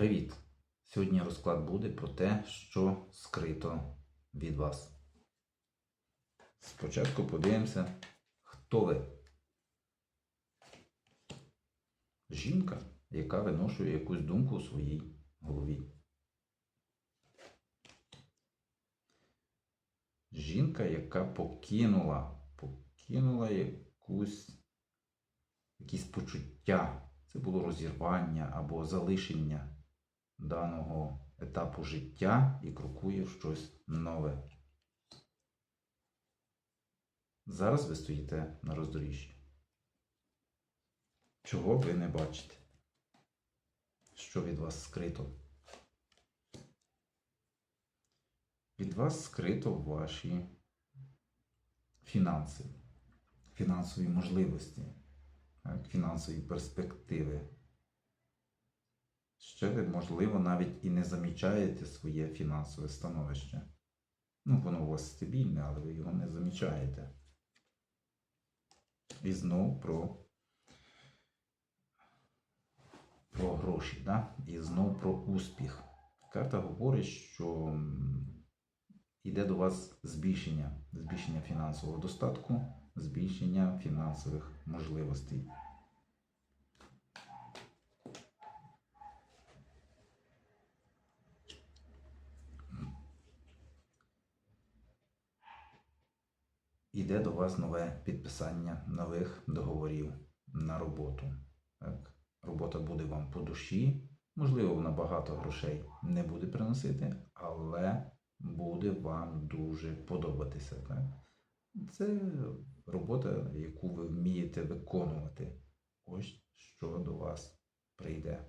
Привіт! Сьогодні розклад буде про те, що скрито від вас. Спочатку подивимося, хто ви. Жінка, яка виношує якусь думку у своїй голові. Жінка, яка покинула, покинула якусь, якісь почуття. Це було розірвання або залишення даного етапу життя і крокує в щось нове. Зараз ви стоїте на роздоріжжі. Чого ви не бачите? Що від вас скрито? Від вас скрито ваші фінанси, фінансові можливості, фінансові перспективи. Ще ви, можливо, навіть і не замічаєте своє фінансове становище. Ну, воно у вас стабільне, але ви його не замічаєте. І знов про, про гроші, да? і знов про успіх. Карта говорить, що йде до вас збільшення, збільшення фінансового достатку, збільшення фінансових можливостей. Іде до вас нове підписання нових договорів на роботу. Так? Робота буде вам по душі. Можливо, вона багато грошей не буде приносити, але буде вам дуже подобатися. Так? Це робота, яку ви вмієте виконувати. Ось що до вас прийде.